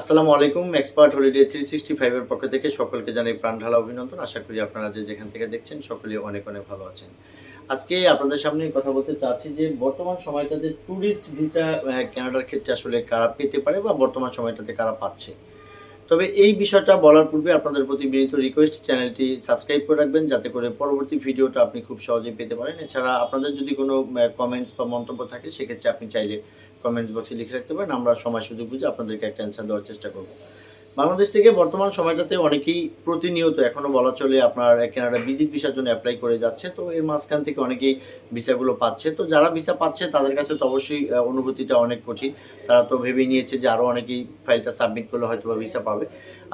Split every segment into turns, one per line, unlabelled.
আসসালামু আলাইকুম expert holiday three sixty ফাইভের পক্ষ থেকে সকলকে জানাই প্রাণঢালা অভিনন্দন। আশা করি আপনারা যে যেখান থেকে দেখছেন, সকলে অনেক অনেক ভালো আছেন। আজকে আপনাদের সামনে কথা বলতে চাচ্ছি যে, বর্তমান সময়টাতে ট্যুরিস্ট ভিসা ক্যানাডার ক্ষেত্রে আসলে কারা পেতে পারে বা বর্তমান সময়টাতে কারা পাচ্ছে? তবে এই বিষয়টা বলার পূর্বে আপনাদের প্রতি বিনীত রিকোয়েস্ট চ্যানেলটি সাবস্ক্রাইব করে রাখবেন যাতে করে পরবর্তী ভিডিওটা আপনি খুব সহজেই পেতে পারেন। এছাড়া আপনাদের যদি কোনো কমেন্টস বা মন্তব্য থাকে, সেক্ষেত্রে আপনি চাইলে কমেন্টস বক্সে লিখে রাখতে পারেন। আমরা সময় সুযোগ বুঝে আপনাদেরকে একটা অ্যান্সার দেওয়ার চেষ্টা করব। বাংলাদেশ থেকে বর্তমান সময়টাতে অনেকেই প্রতিনিয়ত এখনও বলা চলে আপনার কেনাডা ভিজিট ভিসার জন্য অ্যাপ্লাই করে যাচ্ছে। তো এর মাঝখান থেকে অনেকেই ভিসাগুলো পাচ্ছে। তো যারা ভিসা পাচ্ছে, তাদের কাছে তো অবশ্যই অনুভূতিটা অনেক কঠিন। তারা তো ভেবে নিয়েছে যে আরও অনেকেই ফাইলটা সাবমিট করলে হয়তো বা ভিসা পাবে।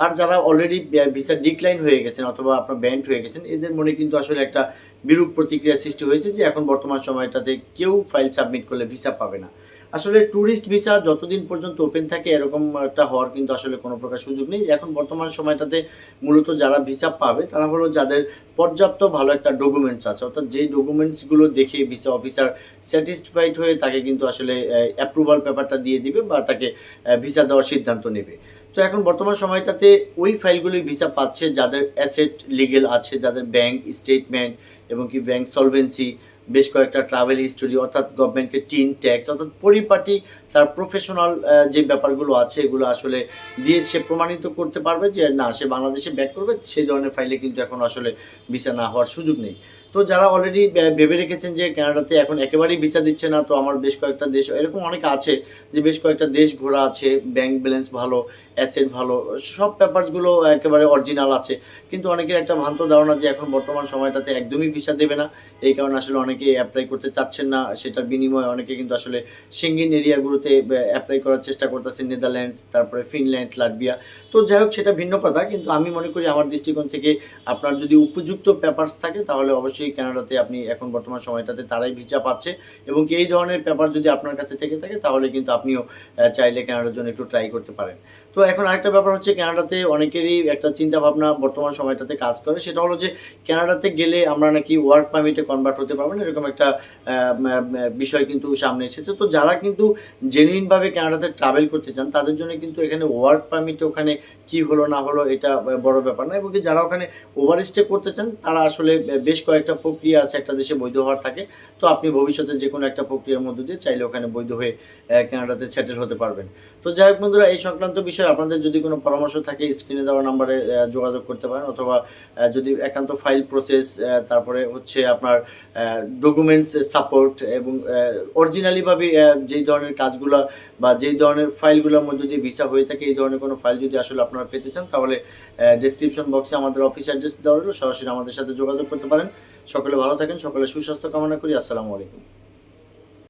আর যারা অলরেডি ভিসা ডিক্লাইন হয়ে গেছেন অথবা আপনার ব্যান্ড হয়ে গেছেন, এদের মনে কিন্তু আসলে একটা বিরূপ প্রতিক্রিয়া সৃষ্টি হয়েছে যে এখন বর্তমান সময়টাতে কেউ ফাইল সাবমিট করলে ভিসা পাবে না। আসলে ট্যুরিস্ট ভিসা যতদিন পর্যন্ত ওপেন থাকে, এরকম একটা হওয়ার কিন্তু আসলে কোনো প্রকার সুযোগ নেই। এখন বর্তমান সময়টাতে মূলত যারা ভিসা পাবে, তারা হলো যাদের পর্যাপ্ত ভালো একটা ডকুমেন্টস আছে। অর্থাৎ যেই ডকুমেন্টসগুলো দেখে ভিসা অফিসার স্যাটিসফাইড হয়ে তাকে কিন্তু আসলে অ্যাপ্রুভাল পেপারটা দিয়ে দিবে বা তাকে ভিসা দেওয়ার সিদ্ধান্ত নেবে। তো এখন বর্তমান সময়টাতে ওই ফাইলগুলি ভিসা পাচ্ছে যাদের অ্যাসেট লিগেল আছে, যাদের ব্যাংক স্টেটমেন্ট এবং কি ব্যাংক সলভেন্সি বেশ কয়েকটা ট্রাভেল হিস্টোরি অর্থাৎ গভর্নমেন্টকে টিন ট্যাক্স অর্থাৎ পরিপাটি তার প্রফেশনাল যে ব্যাপারগুলো আছে, এগুলো আসলে দিয়ে সে প্রমাণিত করতে পারবে যে না, সে বাংলাদেশে ব্যাক করবে, সেই ধরনের ফাইলে কিন্তু এখন আসলে ভিসা না হওয়ার সুযোগ নেই। তো যারা অলরেডি ভেবে রেখেছেন যে কানাডাতে এখন একেবারেই ভিসা দিচ্ছে না, তো আমার বেশ কয়েকটা দেশ, এরকম অনেক আছে যে বেশ কয়েকটা দেশ ঘোরা আছে ব্যাংক ব্যালেন্স ভালো অ্যাসেট ভালো, সব পেপারসগুলো একেবারে অরিজিনাল আছে। কিন্তু অনেকের একটা ভ্রান্ত ধারণা যে এখন বর্তমান সময়টাতে একদমই ভিসা দেবে না, এই কারণে আসলে অনেকে অ্যাপ্লাই করতে চাচ্ছেন না, সেটার বিনিময়ে অনেকে কিন্তু আসলে সিঙ্গিন এরিয়াগুলোতে অ্যাপ্লাই করার চেষ্টা করতেছে নেদারল্যান্ডস তারপরে ফিনল্যান্ড লাটবিয়া তো যাই হোক, সেটা ভিন্ন কথা, কিন্তু আমি মনে করি আমার দৃষ্টিকোণ থেকে আপনার যদি উপযুক্ত পেপারস থাকে, তাহলে অবশ্যই কানাডাতে আপনি এখন বর্তমান সময়টাতে তারাই ভিসা পাচ্ছে এবং এই ধরনের পেপার যদি আপনার কাছে থেকে থাকে তাহলে কিন্তু আপনিও চাইলে কানাডার জন্য একটু ট্রাই করতে পারেন। তো এখন আরেকটা ব্যাপার হচ্ছে কানাডাতে অনেকেরই একটা চিন্তা ভাবনা বর্তমান সময়টাতে কাজ করে, সেটা হলো যে কানাডাতে গেলে আমরা নাকি ওয়ার্ক পারমিটে কনভার্ট হতে পারব না, এরকম একটা বিষয় কিন্তু সামনে এসেছে। তো যারা কিন্তু জেনুইনভাবে কানাডাতে ট্রাভেল করতে চান, তাদের জন্য কিন্তু এখানে ওয়ার্ক পারমিট ওখানে কি হলো না হলো এটা বড় ব্যাপার না। এবং যারা ওখানে ওভার স্টে করতে চান, তারা আসলে বেশ কয়েকটা প্রক্রিয়া আছে, একটা দেশে বৈধ হওয়ার থাকে, তো আপনি ভবিষ্যতে যে কোনো একটা প্রক্রিয়ার মধ্য দিয়ে চাইলে ওখানে বৈধ হয়ে কানাডাতে সেটেল হতে পারবেন। তো যাই হোক বন্ধুরা, এই সংক্রান্ত বিষয়ে আপনাদের যদি কোনো পরামর্শ থাকে স্ক্রিনে দেওয়া নাম্বারে যোগাযোগ করতে পারেন, অথবা যদি একান্ত ফাইল প্রসেস তারপরে হচ্ছে আপনার ডকুমেন্টস সাপোর্ট এবং অরিজিনালিভাবে যেই ধরনের কাজগুলো বা যেই ধরনের ফাইলগুলোর মধ্যে দিয়ে ভিসা হয়ে থাকে, এই ধরনের কোনো ফাইল যদি আসলে আপনারা পেতে চান, তাহলে ডেসক্রিপশন বক্সে আমাদের অফিস অ্যাড্রেস দেওয়া হলো সরাসরি আমাদের সাথে যোগাযোগ করতে পারেন। সকলে ভালো থাকেন সকলে সুস্বাস্থ্য কামনা করি। আসসালামু আলাইকুম।